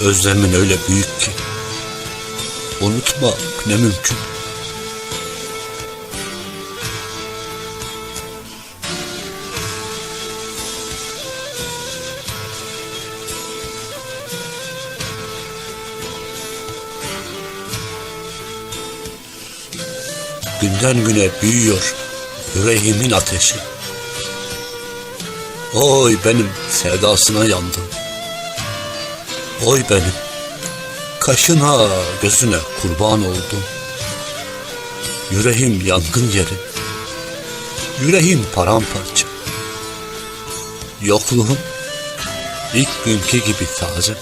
özlemin öyle büyük ki unutmak ne mümkün. Günden güne büyüyor yüreğimin ateşi. Oy benim sevdasına yandım. Oy benim kaşına gözüne kurban oldum. Yüreğim yangın yeri. Yüreğim paramparça. Yokluğum ilk günkü gibi taze.